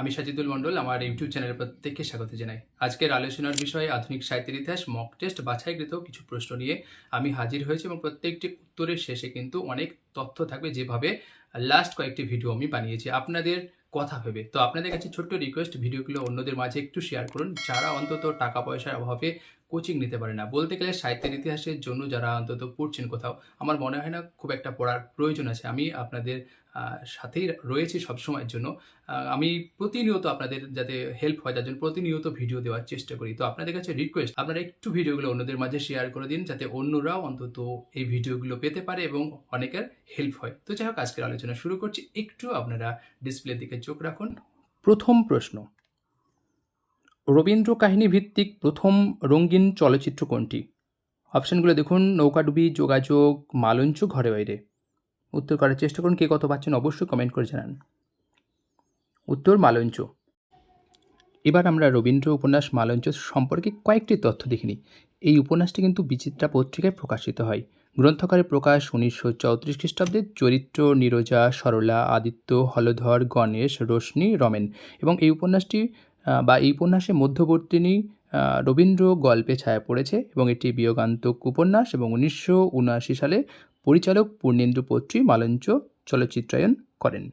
আমি সাজিদুল মণ্ডল, আমার ইউটিউব চ্যানেলের প্রত্যেককে স্বাগত জানাই। আজকের আলোচনার বিষয় আধুনিক সাহিত্যের ইতিহাস মক টেস্ট বাছাইকৃত কিছু প্রশ্ন নিয়ে আমি হাজির হয়েছি এবং প্রত্যেকটি উত্তরের শেষে কিন্তু অনেক তথ্য থাকবে যেভাবে লাস্ট কয়েকটি ভিডিও আমি বানিয়েছি। আপনাদের কথা ভেবে। তো আপনাদের কাছে ছোট্ট রিকোয়েস্ট ভিডিওগুলো অন্যদের মাঝে একটু শেয়ার করুন। যারা অন্তত টাকা পয়সার অভাবে কোচিং নিতে পারে না, বলতে গেলে সাহিত্যের ইতিহাসের জন্য যারা অন্তত পড়ছেন কোথাও, আমার মনে হয় না খুব একটা পড়ার প্রয়োজন আছে। আমি আপনাদের সাথেই রয়েছি সবসময়ের জন্য। আমি প্রতিনিয়ত আপনাদের যাতে হেল্প হয়, তার জন্য প্রতিনিয়ত ভিডিও দেওয়ার চেষ্টা করি। তো আপনাদের কাছে রিকোয়েস্ট আপনারা একটু ভিডিওগুলো অন্যদের মাঝে শেয়ার করে দিন, যাতে অন্যরাও অন্তত এই ভিডিওগুলো পেতে পারে এবং অনেকের হেল্প হয়। তো যাই হোক, আজকের আলোচনা শুরু করছি। একটু আপনারা ডিসপ্লের দিকে চোখ রাখুন। প্রথম প্রশ্ন, রবীন্দ্র কাহিনী ভিত্তিক প্রথম রঙিন চলচ্চিত্র কোনটি? অপশানগুলো দেখুন, নৌকাডুবি, যোগাযোগ, মালঞ্চ, ঘরে বাইরে। উত্তর করার চেষ্টা করুন, কে কত পাচ্ছেন অবশ্যই কমেন্ট করে জানান। উত্তর মালঞ্চ। এবার আমরা রবীন্দ্র উপন্যাস মালঞ্চ সম্পর্কে কয়েকটি তথ্য দেখিনি এই উপন্যাসটি কিন্তু বিচিত্রা পত্রিকায় প্রকাশিত হয়। গ্রন্থকারে প্রকাশ উনিশশো চৌত্রিশ খ্রিস্টাব্দে চরিত্র নীরজা, সরলা, আদিত্য, হলধর, গণেশ, রোশনি, রমেন এবং এই উপন্যাসটি বা এই উপন্যাসে মধ্যবর্তিনী রবীন্দ্র গল্পে ছায়া পড়েছে এবং এটি বিয়োগান্তক উপন্যাস এবং উনিশশো উনআশি সালে পরিচালক পূর্ণেন্দু পত্রী মালঞ্চ চলচ্চিত্রায়ন করেন।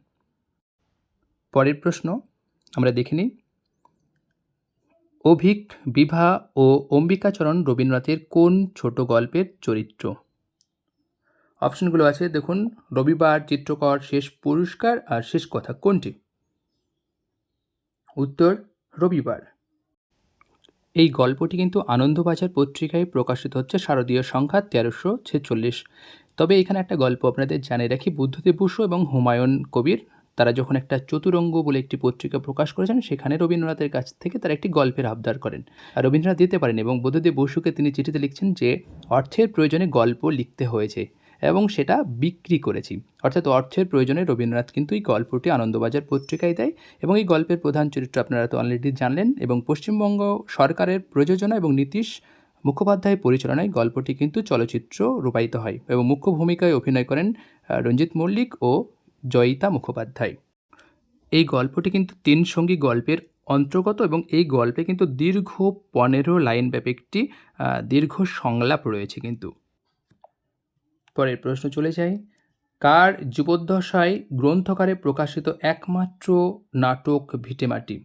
পরের প্রশ্ন, আমরা দেখে নিই। অভিক, বিভা ও অম্বিকাচরণ রবীন্দ্রনাথের কোন ছোট গল্পের চরিত্র? অপশনগুলো আছে, দেখুন, রবিবার চিত্রকর শেষ পুরস্কার আর শেষ কথা কোনটি? উত্তর, রবিবার। এই গল্পটি কিন্তু আনন্দবাজার পত্রিকায় প্রকাশিত হচ্ছে শারদীয় সংখ্যা তেরোশো ছেচল্লিশ। তবে এখানে একটা গল্প আপনাদের জানিয়ে রাখি। বুদ্ধদেব বসু এবং হুমায়ুন কবির, তারা যখন একটা চতুরঙ্গ বলে একটি পত্রিকা প্রকাশ করেছেন, সেখানে রবীন্দ্রনাথের কাছ থেকে তারা একটি গল্পের আবদার করেন। আর রবীন্দ্রনাথ দিতে পারেন এবং বুদ্ধদেব বসুকে তিনি চিঠিতে লিখছেন যে, অর্থের প্রয়োজনে গল্প লিখতে হয়েছে এবং সেটা বিক্রি করেছি। অর্থাৎ অর্থের প্রয়োজনে রবীন্দ্রনাথ কিন্তু এই গল্পটি আনন্দবাজার পত্রিকায় দেয় এবং এই গল্পের প্রধান চরিত্র আপনারা তো অলরেডি জানলেন এবং পশ্চিমবঙ্গ সরকারের প্রযোজনা এবং নীতিশ মুখোপাধ্যায় পরিচালনায় গল্পটি কিন্তু চলচ্চিত্র রূপায়িত হয় এবং মুখ্য ভূমিকায় অভিনয় করেন রঞ্জিত মল্লিক ও জয়িতা মুখোপাধ্যায়। এই গল্পটি কিন্তু তিন সঙ্গী গল্পের অন্তর্গত এবং এই গল্পে কিন্তু দীর্ঘ পনেরো লাইন ব্যাপী একটি দীর্ঘ সংলাপ রয়েছে কিন্তু। পরের প্রশ্ন চলে যাই। কার যুবদ্দশায় গ্রন্থকারে প্রকাশিত একমাত্র নাটক ভিটেমাটি?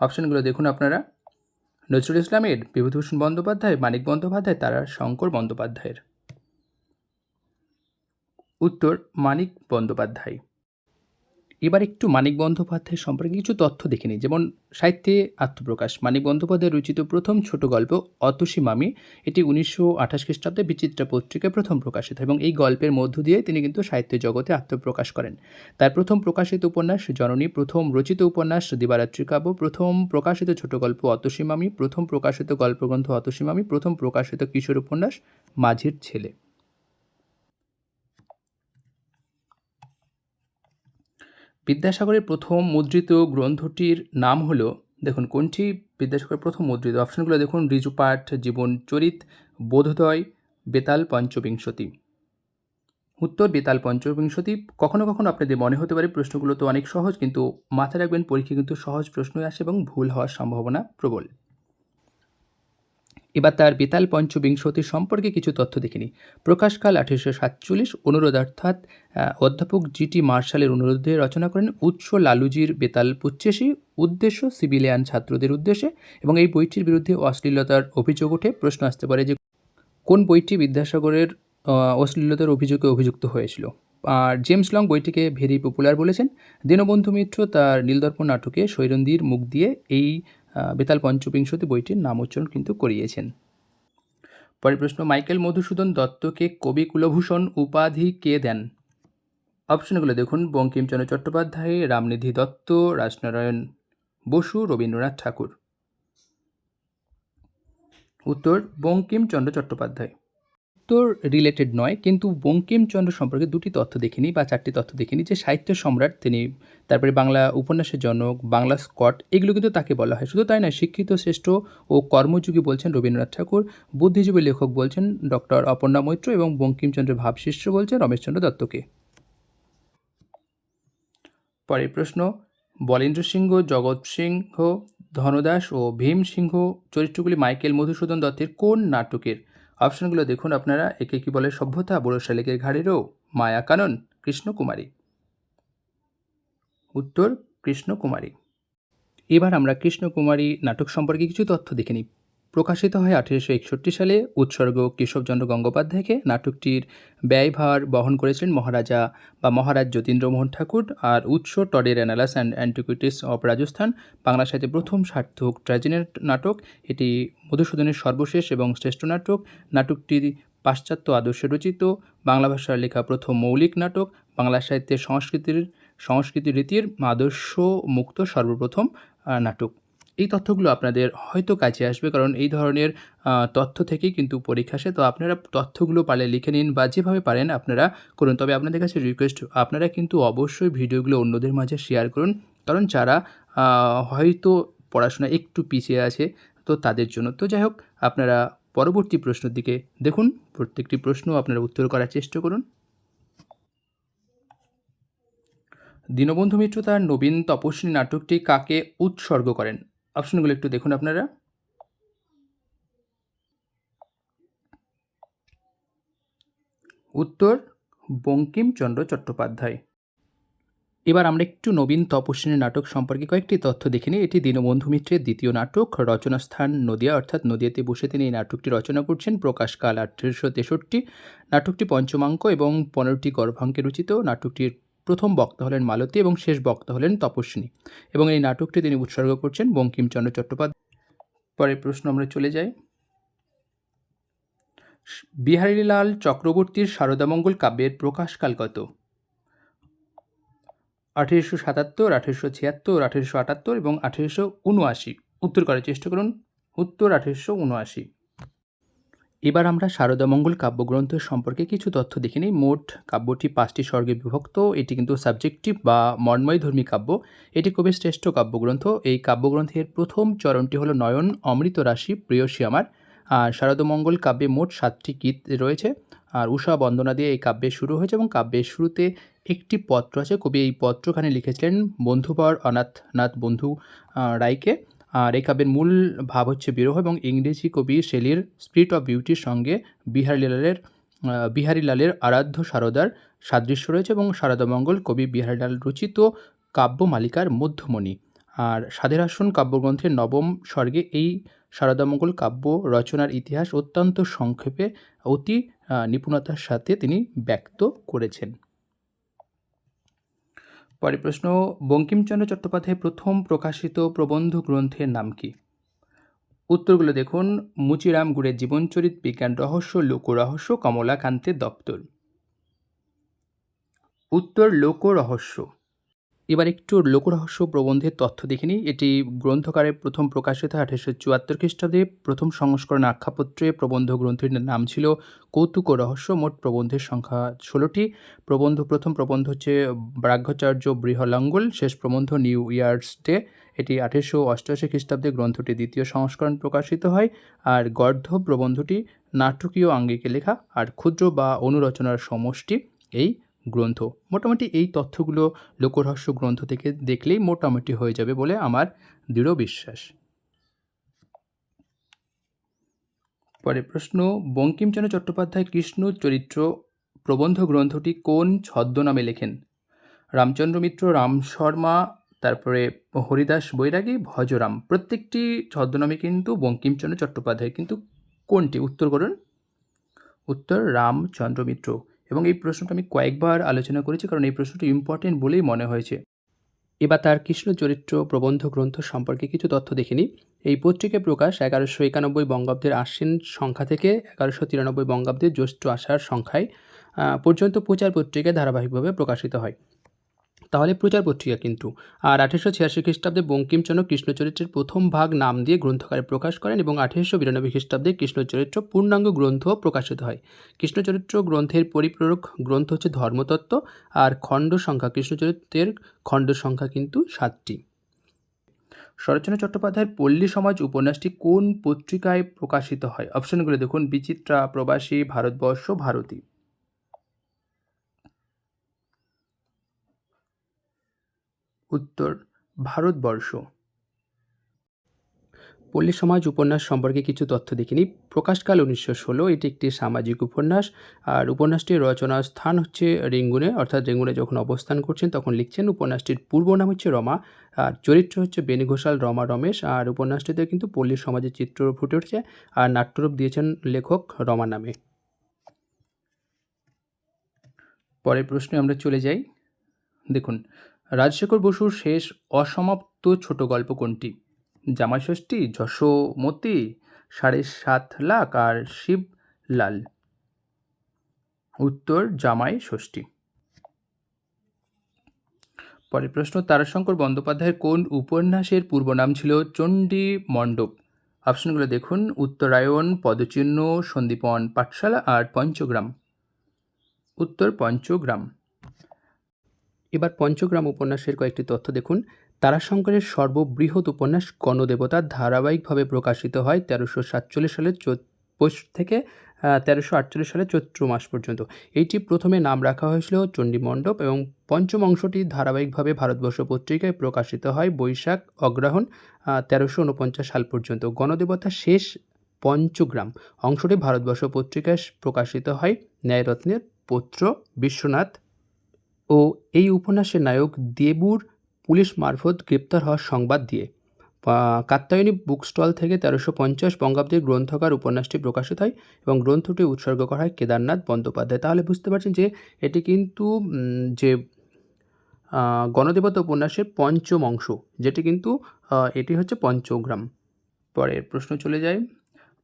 অপশনগুলো দেখুন আপনারা। নজরুল ইসলামের বিভূতিভূষণ বন্দ্যোপাধ্যায় মানিক বন্দ্যোপাধ্যায় তারা শঙ্কর বন্দ্যোপাধ্যায়ের। উত্তর মানিক বন্দ্যোপাধ্যায়। এবার একটু মানিক বন্দ্যোপাধ্যায় সম্পর্কে কিছু তথ্য দেখে নিই। যেমন সাহিত্যে আত্মপ্রকাশ, মানিক বন্দ্যোপাধ্যায় রচিত প্রথম ছোট গল্প অতসী মামি, এটি উনিশশো আঠাশ খ্রিস্টাব্দে বিচিত্রা পত্রিকায় প্রথম প্রকাশিত এবং এই গল্পের মধ্য দিয়ে তিনি কিন্তু সাহিত্য জগতে আত্মপ্রকাশ করেন। তার প্রথম প্রকাশিত উপন্যাস জননী, প্রথম রচিত উপন্যাস দিবারাত্রি কাব্য, প্রথম প্রকাশিত ছোট গল্প অতসী মামি, প্রথম প্রকাশিত গল্পগ্রন্থ অতসী মামি, প্রথম প্রকাশিত কিশোর উপন্যাস মাঝির ছেলে। বিদ্যাসাগরের প্রথম মুদ্রিত গ্রন্থটির নাম হলো, দেখুন কোনটি? বিদ্যাসাগরের প্রথম মুদ্রিত অপশনগুলো দেখুন ঋজুপাঠ জীবন চরিত, বোধোদয়, বেতাল পঞ্চবিংশতি। উত্তর, বেতাল পঞ্চবিংশতি। কখনও কখনও আপনাদের মনে হতে পারে প্রশ্নগুলো তো অনেক সহজ, কিন্তু মাথায় রাখবেন পরীক্ষা কিন্তু সহজ প্রশ্নই আসে এবং ভুল হওয়ার সম্ভাবনা প্রবল। এবার তার বেতাল পঞ্চবিংশতি সম্পর্কে কিছু তথ্য দেখে নিই প্রকাশকাল আঠেরোশো সাতচল্লিশ অনুরোধ অর্থাৎ অধ্যাপক জি টি মার্শালের অনুরোধে রচনা করেন উৎস লালুজির বেতাল পুচ্ছেসি উদ্দেশ্য সিভিলিয়ান ছাত্রদের উদ্দেশ্যে এবং এই বইটির বিরুদ্ধে অশ্লীলতার অভিযোগ ওঠে, প্রশ্ন আসতে পারে যে কোন বইটি বিদ্যাসাগরের অশ্লীলতার অভিযোগে অভিযুক্ত হয়েছিল। আর জেমস লং বইটিকে ভেরি পপুলার বলেছেন। দীনবন্ধু মিত্র তার নীলদর্পণ নাটকে সৈরন্দির মুখ দিয়ে এই বেতাল পঞ্চবিংশতি বইটির নাম উচ্চারণ কিন্তু করিয়েছেন। পরের প্রশ্ন, মাইকেল মধুসূদন দত্তকে কবি কুলভূষণ উপাধি কে দেন? অপশনগুলো দেখুন, বঙ্কিমচন্দ্র চট্টোপাধ্যায়, রামনিধি দত্ত রাজনারায়ণ বসু, রবীন্দ্রনাথ ঠাকুর। উত্তর, বঙ্কিমচন্দ্র চট্টোপাধ্যায়। উত্তর রিলেটেড নয়, কিন্তু বঙ্কিমচন্দ্র সম্পর্কে দুটি তথ্য দেখিনি বা চারটি তথ্য দেখিনি, যে সাহিত্য সম্রাট তিনি, তারপরে বাংলা উপন্যাসের জনক, বাংলা স্কট, এগুলো কিন্তু তাকে বলা হয়। শুধু তাই নয়, শিক্ষিত, শ্রেষ্ঠ ও কর্মযোগী বলছেন রবীন্দ্রনাথ ঠাকুর, বুদ্ধিজীবী লেখক বলছেন ডক্টর অপর্ণা মৈত্র এবং বঙ্কিমচন্দ্রের ভাবশিষ্য বলছেন রমেশচন্দ্র দত্তকে। পরের প্রশ্ন, বলেন্দ্র সিংহ, জগৎ সিংহ, ধনদাস ও ভীম সিংহ চরিত্রগুলি মাইকেল মধুসূদন দত্তের কোন নাটকের অপশনগুলো দেখুন আপনারা, একে কি বলে সভ্যতা বড় শালিকের ঘাড়েরও, মায়া কানন, কৃষ্ণকুমারী। উত্তর, কৃষ্ণকুমারী। এবার আমরা কৃষ্ণকুমারী নাটক সম্পর্কে কিছু তথ্য দেখে নিই। প্রকাশিত হয় আঠেরোশো একষট্টি সালে। উৎসর্গ কেশবচন্দ্র গঙ্গোপাধ্যায়কে নাটকটির ব্যয়ভার বহন করেছিলেন মহারাজা বা মহারাজ যতীন্দ্রমোহন ঠাকুর আর উৎস টডের annals and antiquities of Rajasthan Bangla সাহিত্যে প্রথম সার্থক ট্র্যাজেনের নাটক। এটি মধুসূদনের সর্বশেষ এবং শ্রেষ্ঠ নাটক। নাটকটি পাশ্চাত্য আদর্শে রচিত। বাংলা ভাষার লেখা প্রথম মৌলিক নাটক। বাংলা সাহিত্যের সংস্কৃতির, সংস্কৃতি রীতির আদর্শ মুক্ত সর্বপ্রথম নাটক। এই তথ্যগুলো আপনাদের হয়তো কাছে আসবে, কারণ এই ধরনের তথ্য থেকেই কিন্তু পরীক্ষা আসে। তো আপনারা তথ্যগুলো পারলে লিখে নিন বা যেভাবে পারেন আপনারা করুন। তবে আপনাদের কাছে রিকোয়েস্ট আপনারা কিন্তু অবশ্যই ভিডিওগুলো অন্যদের মাঝে শেয়ার করুন। কারণ যারা হয়তো পড়াশোনা একটু পিছিয়ে আছে, তো তাদের জন্য। তো যাই হোক, আপনারা পরবর্তী প্রশ্নের দিকে দেখুন। প্রত্যেকটি প্রশ্ন আপনারা উত্তর করার চেষ্টা করুন। দীনবন্ধু মিত্র তার নবীন তপস্বিনী নাটকটি কাকে উৎসর্গ করেন? অপশনগুলো একটু দেখুন আপনারা। উত্তর, বঙ্কিমচন্দ্র চট্টোপাধ্যায়। এবার আমরা একটু নবীন তপস্বিনী নাটক সম্পর্কে কয়েকটি তথ্য দেখে নিই। এটি দীনবন্ধু মিত্রের দ্বিতীয় নাটক, রচনাস্থান নদিয়া, অর্থাৎ নদিয়াতে বসে তিনি এই নাটকটি রচনা করছেন। প্রকাশকাল আঠেরোশো তেষট্টি। নাটকটি পঞ্চমাঙ্ক এবং পনেরোটি গর্ভাঙ্কে রচিত। নাটকটির প্রথম বক্তা হলেন মালতী এবং শেষ বক্তা হলেন তপস্বিনী। এবং এই নাটকটি তিনি উৎসর্গ করছেন বঙ্কিমচন্দ্র চট্টোপাধ্যায়। পরের প্রশ্ন আমরা চলে যাই। বিহারীলাল চক্রবর্তীর শারদামঙ্গল কাব্যের প্রকাশকাল কত? আঠেরোশো সাতাত্তর, আঠেরোশো ছিয়াত্তর, আঠেরোশো আটাত্তর এবং আঠেরোশো উনআশি। উত্তর করার চেষ্টা করুন। উত্তর আঠেরোশো উনআশি। এবার আমরা শারদামঙ্গল কাব্যগ্রন্থ সম্পর্কে কিছু তথ্য দেখে নিই। মোট কাব্যটি পাঁচটি স্বর্গে বিভক্ত। এটি কিন্তু সাবজেক্টিভ বা মর্ময়ধর্মী কাব্য। এটি কবির শ্রেষ্ঠ কাব্যগ্রন্থ। এই কাব্যগ্রন্থের প্রথম চরণটি হলো নয়ন, অমৃত রাশি, প্রিয়সী আমার। আর শারদমঙ্গল কাব্যে মোট সাতটি গীত রয়েছে। আর উষা বন্দনা দিয়ে এই কাব্যের শুরু হয়েছে এবং কাব্যের শুরুতে একটি পত্র আছে। কবি এই পত্রখানে লিখেছিলেন বন্ধুবর অনাথনাথ বন্ধু রায়কে। আর এই কাব্যের মূল ভাব হচ্ছে বিরহ এবং ইংরেজি কবি শেলির স্পিরিট অফ বিউটির সঙ্গে বিহারীলালের বিহারীলালের আরাধ্য সারদার সাদৃশ্য রয়েছে এবং শারদামঙ্গল কবি বিহারীলাল রচিত কাব্য মালিকার মধ্যমণি। আর সাধের আসন কাব্যগ্রন্থের নবম স্বর্গে এই শারদামঙ্গল কাব্য রচনার ইতিহাস অত্যন্ত সংক্ষেপে অতি নিপুণতার সাথে তিনি ব্যক্ত করেছেন। পরের প্রশ্ন বঙ্কিমচন্দ্র চট্টোপাধ্যায়ের প্রথম প্রকাশিত প্রবন্ধ গ্রন্থের নাম কি? উত্তরগুলো দেখুন, মুচিরাম গুড়ের জীবনচরিত বিজ্ঞান রহস্য, লোকরহস্য, কমলাকান্তের দপ্তর। উত্তর, লোকরহস্য। এবার একটু লোকরহস্য প্রবন্ধের তথ্য দেখে নিই। এটি গ্রন্থকারে প্রথম প্রকাশিত আঠারোশো চুয়াত্তর খ্রিস্টাব্দে প্রথম সংস্করণ আখ্যাপত্রে প্রবন্ধ গ্রন্থের নাম ছিল কৌতুক ও রহস্য। মোট প্রবন্ধের সংখ্যা ষোলোটি। প্রবন্ধ, প্রথম প্রবন্ধ হচ্ছে ব্রাহ্মচার্য বৃহলাঙ্গুল। শেষ প্রবন্ধ, নিউ ইয়ার্স ডে। এটি আঠেরোশো অষ্টআশি খ্রিস্টাব্দে গ্রন্থটি দ্বিতীয় সংস্করণ প্রকাশিত হয়। আর গর্ধ প্রবন্ধটি নাটকীয় আঙ্গিকে লেখা। আর ক্ষুদ্র বা অনুরচনার সমষ্টি, এই গ্রন্থ। মোটামুটি এই তথ্যগুলো লোকরহস্য গ্রন্থ থেকে দেখলেই মোটামুটি হয়ে যাবে বলে আমার দৃঢ় বিশ্বাস। পরে প্রশ্ন, বঙ্কিমচন্দ্র চট্টোপাধ্যায় কৃষ্ণ চরিত্র প্রবন্ধ গ্রন্থটি কোন ছদ্মনামে লেখেন? রামচন্দ্র মিত্র, রাম শর্মা, তারপরে হরিদাস বৈরাগী, ভজরাম। প্রত্যেকটি ছদ্মনামে কিন্তু বঙ্কিমচন্দ্র চট্টোপাধ্যায়, কিন্তু কোনটি? উত্তর করুন। উত্তর, রামচন্দ্র মিত্র। এবং এই প্রশ্নটা আমি কয়েকবার আলোচনা করেছি, কারণ এই প্রশ্নটি ইম্পর্টেন্ট বলেই মনে হয়েছে। এবার তার কৃষ্ণ চরিত্র প্রবন্ধ গ্রন্থ সম্পর্কে কিছু তথ্য দেখিনি এই পত্রিকার প্রকাশ এগারোশো একানব্বই বঙ্গাব্দের আশ্বিন সংখ্যা থেকে এগারোশো তিরানব্বই বঙ্গাব্দের জ্যৈষ্ঠ আষাঢ় সংখ্যায় পর্যন্ত প্রচার পত্রিকায় ধারাবাহিকভাবে প্রকাশিত হয়। তাহলে প্রচার পত্রিকা কিন্তু। আর আঠেরোশো ছিয়াশি খ্রিস্টাব্দে বঙ্কিমচন্দ্র কৃষ্ণচরিত্রের প্রথম ভাগ নাম দিয়ে গ্রন্থকারে প্রকাশ করেন এবং আঠেরোশো বিরানব্বই খ্রিস্টাব্দে কৃষ্ণচরিত্র পূর্ণাঙ্গ গ্রন্থ প্রকাশিত হয়। কৃষ্ণচরিত্র গ্রন্থের পরিপূরক গ্রন্থ হচ্ছে ধর্মতত্ত্ব, আর খণ্ড সংখ্যা, কৃষ্ণচরিত্রের খণ্ড সংখ্যা কিন্তু সাতটি। শরৎচন্দ্র চট্টোপাধ্যায়ের পল্লী সমাজ উপন্যাসটি কোন পত্রিকায় প্রকাশিত হয়? অপশনগুলো দেখুন, বিচিত্রা, প্রবাসী, ভারতবর্ষ, ভারতী। উত্তর, ভারতবর্ষ। পল্লী সমাজ উপন্যাস সম্পর্কে কিছু তথ্য দেখিনি। প্রকাশকাল উনিশশো ষোলো, এটি একটি সামাজিক উপন্যাস। আর উপন্যাসটির রচনার স্থান হচ্ছে রেঙ্গুনে, অর্থাৎ রেঙ্গুনে যখন অবস্থান করছেন তখন লিখছেন, উপন্যাসটির পূর্ব নাম হচ্ছে রমা, আর চরিত্র হচ্ছে বেণী ঘোষাল, রমা রমেশ। আর উপন্যাসটিতে কিন্তু পল্লী সমাজের চিত্র ফুটে উঠছে। আর নাট্যরূপ দিয়েছেন লেখক রমা নামে। পরের প্রশ্নে আমরা চলে যাই। দেখুন রাজশেখর বসুর শেষ অসমাপ্ত ছোট গল্প কোনটি? জামাই ষষ্ঠী যশোমতি সাড়ে সাত লাখ আর শিবলাল উত্তর জামাই ষষ্ঠী পরের প্রশ্ন, তারাশঙ্কর বন্দ্যোপাধ্যায়ের কোন উপন্যাসের পূর্ব নাম ছিল চণ্ডী মণ্ডপ? অপশনগুলো দেখুন, উত্তরায়ণ, পদচিহ্ন সন্দীপন পাঠশালা আর পঞ্চগ্রাম। উত্তর, পঞ্চগ্রাম। এবার পঞ্চগ্রাম উপন্যাসের কয়েকটি তথ্য দেখুন। তারাশঙ্করের সর্ববৃহৎ উপন্যাস গণদেবতা ধারাবাহিকভাবে প্রকাশিত হয় তেরোশো সাতচল্লিশ সালের পৌষ থেকে তেরোশো আটচল্লিশ সালের চৈত্র মাস পর্যন্ত। এইটি প্রথমে নাম রাখা হয়েছিল চণ্ডীমণ্ডপ এবং পঞ্চম অংশটি ধারাবাহিকভাবে ভারতবর্ষ পত্রিকায় প্রকাশিত হয় বৈশাখ অগ্রহণ তেরোশো উনপঞ্চাশ সাল পর্যন্ত। গণদেবতা শেষ পঞ্চগ্রাম অংশটি ভারতবর্ষ পত্রিকায় প্রকাশিত হয় ন্যায়রত্নের পুত্র বিশ্বনাথ ও এই উপন্যাসের নায়ক দেবুর পুলিশ মারফত গ্রেপ্তার হওয়ার সংবাদ দিয়ে। কাত্তায়নী বুক স্টল থেকে তেরোশো পঞ্চাশ বঙ্গাব্দের গ্রন্থকার উপন্যাসটি প্রকাশিত হয় এবং গ্রন্থটি উৎসর্গ করা হয় কেদারনাথ বন্দ্যোপাধ্যায়। তাহলে বুঝতে পারছেন যে এটি কিন্তু যে গণদেবতা উপন্যাসের পঞ্চম অংশ, যেটি কিন্তু এটি হচ্ছে পঞ্চগ্রাম। পরের প্রশ্ন চলে যায়।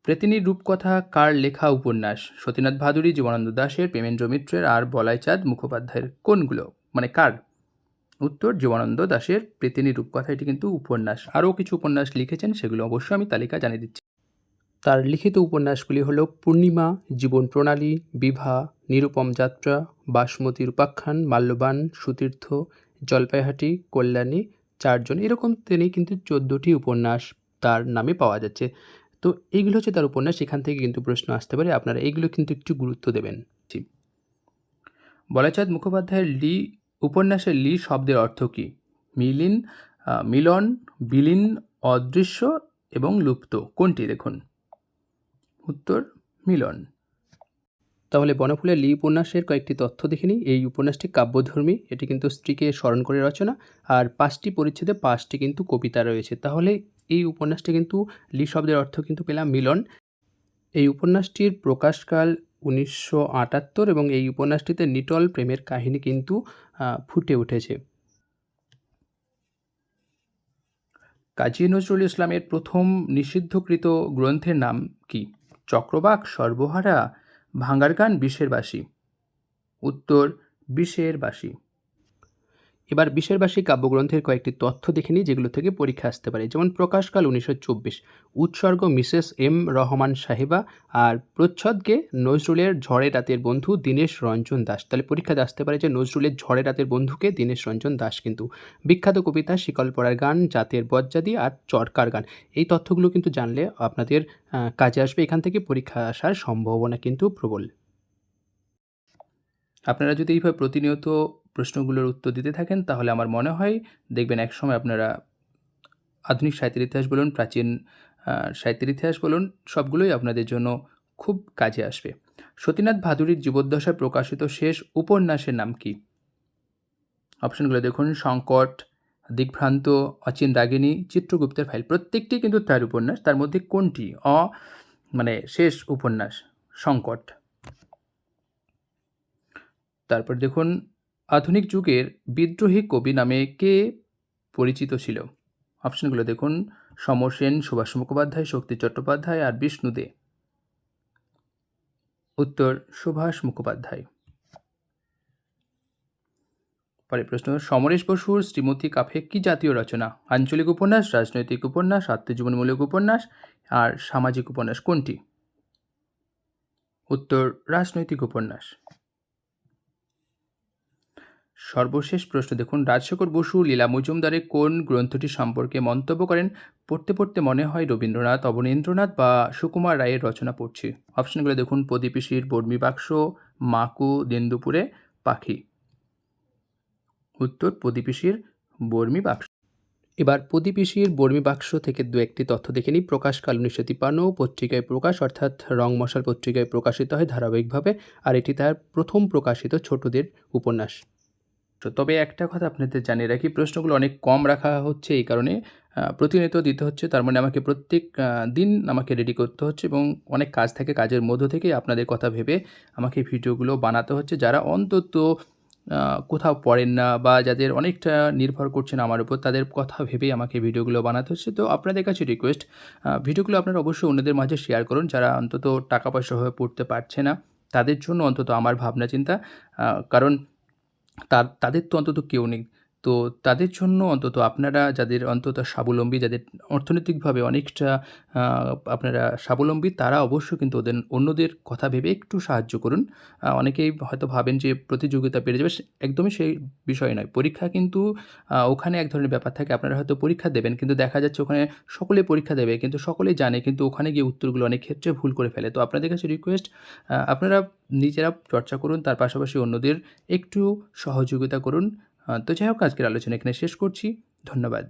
প্রেতিনীর রূপকথা, কার লেখা উপন্যাস? সতীনাথ ভাদুরী, জীবনানন্দ দাশের, প্রেমেন্দ্র মিত্রের আর বলাইচাঁদ মুখোপাধ্যায়ের কোনগুলো? মানে কার? উত্তর, জীবনানন্দ দাশের প্রেতিনী রূপকথা। এটি কিন্তু উপন্যাস। আরও কিছু উপন্যাস লিখেছেন, সেগুলো অবশ্যই আমি তালিকা জানিয়ে দিচ্ছি। তার লিখিত উপন্যাসগুলি হল পূর্ণিমা, জীবন প্রণালী, বিভা, নিরুপম যাত্রা বাসমতির উপাখ্যান মাল্যবান, সুতীর্থ, জলপাইহাটি, কল্যাণী, চারজন। এরকম তিনি কিন্তু চোদ্দোটি উপন্যাস তার নামে পাওয়া যাচ্ছে। তো এইগুলো হচ্ছে তার উপন্যাস। এখান থেকে কিন্তু প্রশ্ন আসতে পারে, আপনারা এইগুলো কিন্তু একটু গুরুত্ব দেবেন। বলাচাঁদ মুখোপাধ্যায়ের লি, উপন্যাসের লি শব্দের অর্থ কী? মিলিন মিলন, বিলীন, অদৃশ্য এবং লুপ্ত। কোনটি দেখুন? উত্তর, মিলন। তাহলে বনফুলের লি উপন্যাসের কয়েকটি তথ্য দেখে নিই। এই উপন্যাসটি কাব্যধর্মী, এটি কিন্তু স্ত্রীকে স্মরণ করে রচনা। আর পাঁচটি পরিচ্ছেদে পাঁচটি কিন্তু কবিতা রয়েছে। তাহলে এই উপন্যাসটি কিন্তু লি শব্দের অর্থ কিন্তু পেলাম মিলন। এই উপন্যাসটির প্রকাশকাল উনিশশো আটাত্তর এবং এই উপন্যাসটিতে নিটল প্রেমের কাহিনী কিন্তু ফুটে উঠেছে। কাজী নজরুল ইসলামের প্রথম নিষিদ্ধকৃত গ্রন্থের নাম কি? চক্রবাক, সর্বহারা ভাঙ্গার গান বিষের বাসী উত্তর বিষের বাসী এবার বিশেরবাসী কাব্যগ্রন্থের কয়েকটি তথ্য দেখে নিই, যেগুলো থেকে পরীক্ষা আসতে পারে। যেমন প্রকাশকাল উনিশশো চব্বিশ, উৎসর্গ মিসেস এম রহমান সাহেবা আর প্রচ্ছদকে নজরুলের ঝড়ে রাতের বন্ধু দীনেশ রঞ্জন দাস। তাহলে পরীক্ষাতে আসতে পারে যে নজরুলের ঝড়ে রাতের বন্ধুকে দীনেশ রঞ্জন দাস কিন্তু। বিখ্যাত কবিতা, শিকল পড়ার গান, জাতের বজ্জাদি আর চরকার গান। এই তথ্যগুলো কিন্তু জানলে আপনাদের কাজে আসবে। এখান থেকে পরীক্ষা আসার সম্ভাবনা কিন্তু প্রবল। আপনারা যদি এইভাবে প্রতিনিয়ত প্রশ্নগুলোর উত্তর দিতে থাকেন, তাহলে আমার মনে হয় দেখবেন একসময় আপনারা আধুনিক সাহিত্যের ইতিহাস বলুন, প্রাচীন সাহিত্যের ইতিহাস বলুন, সবগুলোই আপনাদের জন্য খুব কাজে আসবে। সতীনাথ ভাদুরীর জীবদ্দশায় প্রকাশিত শেষ উপন্যাসের নাম কি? অপশনগুলো দেখুন, সংকট দিগ্ভ্রান্ত অচিন রাগিনী চিত্রগুপ্তের ফাইল। প্রত্যেকটি কিন্তু তার উপন্যাস, তার মধ্যে কোনটি? অ মানে শেষ উপন্যাস, সংকট। তারপর দেখুন, আধুনিক যুগের বিদ্রোহী কবি নামে কে পরিচিত ছিল? অপশনগুলো দেখুন, সমর সেন, সুভাষ মুখোপাধ্যায়, শক্তি চট্টোপাধ্যায় আর বিষ্ণু দে। উত্তর, সুভাষ মুখোপাধ্যায়। পরে প্রশ্ন, সমরেশ বসুর শ্রীমতী কাফে কি জাতীয় রচনা? আঞ্চলিক উপন্যাস, রাজনৈতিক উপন্যাস, আত্মজীবনমূলক উপন্যাস আর সামাজিক উপন্যাস কোনটি? উত্তর, রাজনৈতিক উপন্যাস। সর্বশেষ প্রশ্ন দেখুন, রাজশেখর বসু, লীলা মজুমদারের কোন গ্রন্থটি সম্পর্কে মন্তব্য করেন? পড়তে পড়তে মনে হয় রবীন্দ্রনাথ, অবনীন্দ্রনাথ বা সুকুমার রায়ের রচনা পড়ছি। অপশনগুলো দেখুন প্রদীপিসির বর্মী বাক্স, মাকু, দিন্দুপুরে পাখি। উত্তর প্রদীপিসির বর্মী বাক্স। এবার প্রদীপিসির বর্মী বাক্স থেকে দু একটি তথ্য দেখে নিই। প্রকাশকাল উনিশশো তিপ্পান্ন, পত্রিকায় প্রকাশ, অর্থাৎ রং মশাল পত্রিকায় প্রকাশিত হয় ধারাবাহিকভাবে, আর এটি তার প্রথম প্রকাশিত ছোটদের উপন্যাস। তো তবে একটা কথা আপনাদের জানিয়ে রাখি, প্রশ্নগুলো অনেক কম রাখা হচ্ছে এই কারণে প্রতিনিয়ত দিতে হচ্ছে, তার মানে আমাকে প্রত্যেক দিন আমাকে রেডি করতে হচ্ছে এবং অনেক কাজ থাকে কাজের মধ্য থেকে আপনাদের কথা ভেবে আমাকে ভিডিওগুলো বানাতে হচ্ছে, যারা অন্তত কোথাও পড়েন না বা যাদের অনেকটা নির্ভর করছেন আমার উপর, তাদের কথা ভেবেই আমাকে ভিডিওগুলো বানাতে হচ্ছে। তো আপনাদের কাছে রিকোয়েস্ট ভিডিওগুলো আপনারা অবশ্যই অন্যদের মাঝে শেয়ার করুন, যারা অন্তত টাকা পয়সা হয়ে পড়তে পারছে না, তাদের জন্য অন্তত আমার ভাবনা চিন্তা কারণ তাদের তো অন্তত কেউ নেই। তো তাদের জন্য অন্তত আপনারা যাদের অন্তত স্বাবলম্বী, যাদের অর্থনৈতিকভাবে অনেকটা আপনারা স্বাবলম্বী, তারা অবশ্যই কিন্তু ওদের, অন্যদের কথা ভেবে একটু সাহায্য করুন। অনেকেই হয়তো ভাবেন যে প্রতিযোগিতা বেড়ে যাবে, একদমই সেই বিষয় নয়। পরীক্ষা কিন্তু ওখানে এক ধরনের ব্যাপার থাকে, আপনারা হয়তো পরীক্ষা দেবেন, কিন্তু দেখা যাচ্ছে ওখানে সকলে পরীক্ষা দেবে, কিন্তু সকলেই জানে, কিন্তু ওখানে গিয়ে উত্তরগুলো অনেক ক্ষেত্রে ভুল করে ফেলে। তো আপনাদের কাছে রিকোয়েস্ট আপনারা নিজেরা চর্চা করুন, তার পাশাপাশি অন্যদের একটু সহযোগিতা করুন। তো যাই হোক আজকের আলোচনা এখানে শেষ করছি। ধন্যবাদ।